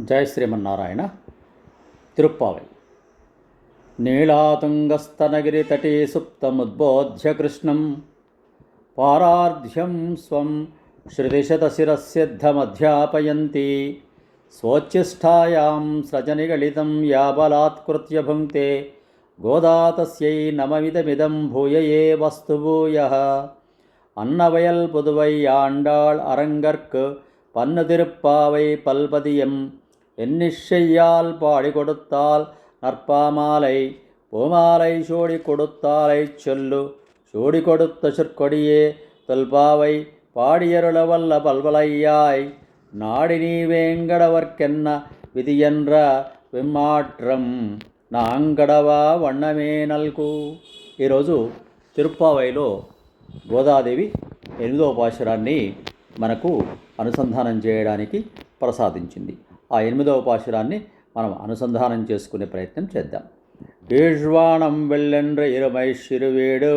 జయ శ్రీమన్నారాయణ. తిరుప్పావై. నీళాతుంగస్తనగిరితటే సుప్తముద్బోధ్య కృష్ణం పారార్ధ్యం స్వం శృతిశతశిరసిద్ధమధ్యాపయంతి స్వచ్ఛిష్టాయాం స్రజనిగళితం యాబలాత్కృత్య భుంక్తే గోదాతస్యై నమమిదమిదం భూయయే వస్తుభూయ. వస్తు అన్నవయల్ పుదువై ఆండాళ్ అరంగర్క్ పన్ను తిరుప్పావై పల్పదియం என்னிச்சையால் பாடி கொடுத்தால் நற்பாமாலை பூமாலை சோடி கொடுத்தாலை சொல்லு சோடி கொடுத்த சொற்கொடியே தொல்பாவை பாடியருளவல்ல பல்வலையாய் நாடி நீ வேங்கடவர்க்கென்ன விதியென்ற விம்மாற்றம் నాంగడవా వన్నమే నల్కు ఈరోజు తిరుప్పావైలో గోదాదేవి ఎనిమిదవ పాశురాన్ని మనకు అనుసంధానం చేయడానికి ప్రసాదించింది ఆ ఎనిమిదవ పాశురాన్ని మనం అనుసంధానం చేసుకునే ప్రయత్నం చేద్దాం. ஈழ்வானம் வெள்ளென்ற இருமை சிறுவீடு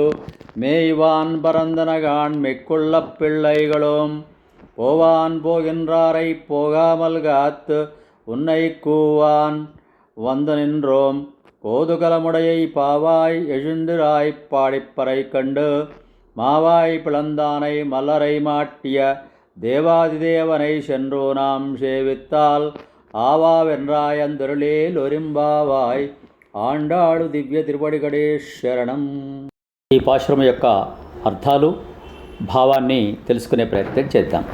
மேய்வான் பரந்தனகான் மிக்குள்ள பிள்ளைகளும் போவான் போகின்றாரை போகாமல் காத்து உன்னை கூவான் வந்து நின்றோம் கோதுகலமுடையை பாவாய் எழுந்திராய் பாடிப்பறை கண்டு மாவாய் பிளந்தானை மலரை மாட்டிய தேவாதிதேவனை சென்றோ நாம் சேவித்தால் ఆవావెన్రాయందరులేల్ ఒరింబావాయ్ ఆండాడు దివ్య తిరుపడిగడే శరణం ఈ పాశ్రమ యొక్క అర్థాలు భావాన్ని తెలుసుకునే ప్రయత్నం చేద్దాం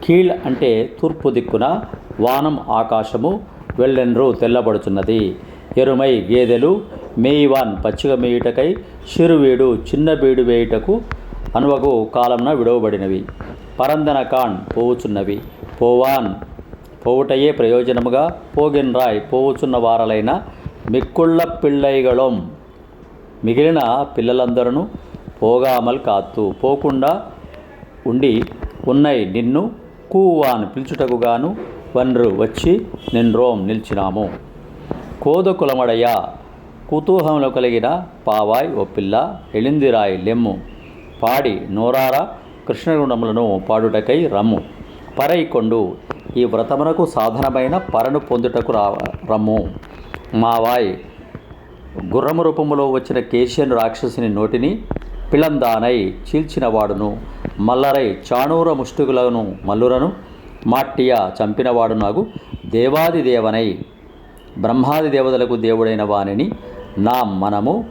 కీళ్ అంటే తూర్పు దిక్కున వానం ఆకాశము వెళ్ళెన్రు తెల్లబడుచున్నది ఎరుమై గేదెలు మేయివాన్ పచ్చిక మేయుటకై చిరువీడు చిన్న బీడు వేయుటకు అనువగు కాలంన విడవబడినవి పరందన కాన్ పోవుచున్నవి. పోవాన్ పోవుటయే ప్రయోజనముగా పోగిన్రాయ్ పోవుచున్న వారలైన మిక్కుళ్ళ పిళ్ళైగళం. మిగిలిన పిల్లలందరూ పోగామల్ కాత్తు. పోకుండా ఉండి ఉన్నై నిన్ను కూవాన్ పిలుచుటకుగాను వన్రు వచ్చి నిన్రోం నిలిచినాము. కోదకులమడయ కుతూహంలో కలిగిన పావాయ్ ఓ పిల్ల ఎళిందిరాయ్ లెమ్ము. పాడి నోరారా కృష్ణగుణములను పాడుటకై రమ్ము. పరైకొండు ఈ వ్రతమునకు సాధనమైన పరను పొందుటకు రా రమ్ము. మావాయ్ గుర్రము రూపములో వచ్చిన కేశియను రాక్షసుని నోటిని పిలందానై చీల్చినవాడును. మల్లరై చాణూర ముష్టికులను మల్లురను మాట్టియ చంపినవాడు నాకు దేవాది దేవనై. బ్రహ్మాది దేవతలకు దేవుడైన వానిని నా మనము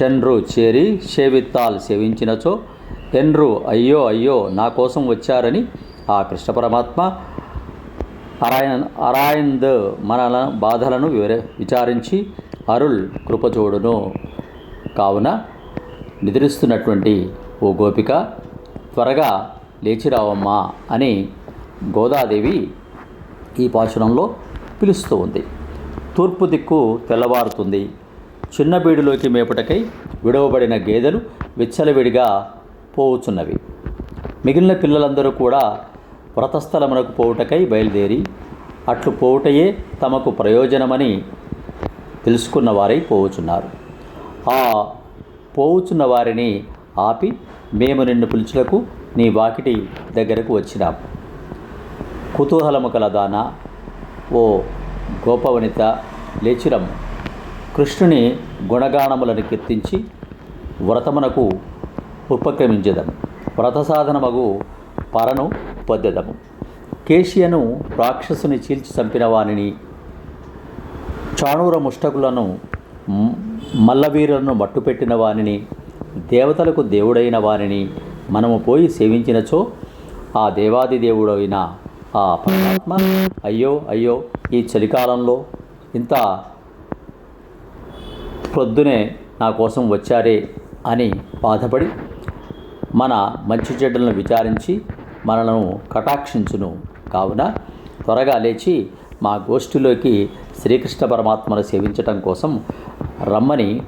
షన్రు చేరి సేవిత్తాల్ సేవించినచో ఎన్రు అయ్యో అయ్యో నా కోసం వచ్చారని ఆ కృష్ణ పరమాత్మ అరాయన్ అరాయంద్ మన బాధలను వివర విచారించి అరుల్ కృపచోడును. కావున నిద్రిస్తున్నటువంటి ఓ గోపిక త్వరగా లేచిరావమ్మా అని గోదాదేవి ఈ పాశురంలో పిలుస్తూ ఉంది. తూర్పు దిక్కు తెల్లవారుతుంది. చిన్న బీడులోకి విడవబడిన గేదెలు విచ్చలవిడిగా పోవుచున్నవి. మిగిలిన పిల్లలందరూ కూడా వ్రతస్థలమునకు పోవుటకై బయలుదేరి అట్లు పోవుటయే తమకు ప్రయోజనమని తెలుసుకున్న వారై పోవుచున్నారు. ఆ పోవుచున్న వారిని ఆపి మేము నిన్ను పిలుచులకు నీ వాకిటి దగ్గరకు వచ్చినాం. కుతూహలము కలదాన ఓ గోపవనిత లేచిరమ్ము కృష్ణుని గుణగానములను కీర్తించి వ్రతమునకు ఉపక్రమించదము. వ్రత సాధనమగు పరను పొద్దెదము. కేశియను రాక్షసుని చీల్చి చంపిన వానిని చాణూర ముష్టకులను మల్లవీరులను మట్టుపెట్టిన వానిని దేవతలకు దేవుడైన వానిని మనము పోయి సేవించినచో ఆ దేవాది దేవుడైన ఆ పరమాత్మ అయ్యో అయ్యో ఈ చలికాలంలో ఇంత ప్రొద్దునే నా కోసం వచ్చారే అని బాధపడి మన మంచి చెడ్డలను విచారించి మనలను కటాక్షించును. కావున త్వరగా లేచి మా గోష్ఠిలోకి శ్రీకృష్ణ పరమాత్మను సేవించటం కోసం రమ్మని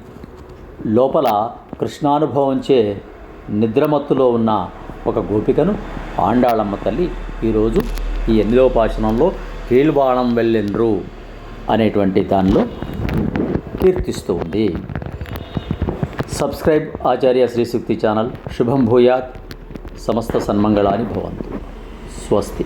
లోపల కృష్ణానుభవంచే నిద్రమత్తులో ఉన్న ఒక గోపికను ఆండాళమ్మ తల్లి ఈరోజు ఈ ఎనిమిదవ పాశనంలో కీల్బాణం వెళ్ళిండ్రు అనేటువంటి దానిలో కీర్తిస్తూ ఉంది. सब्सक्राइब आचार्य श्रीसुक्ति चानल् शुभं समस्त समस्तसन्मङ्गलानि भवन्तु स्वस्ति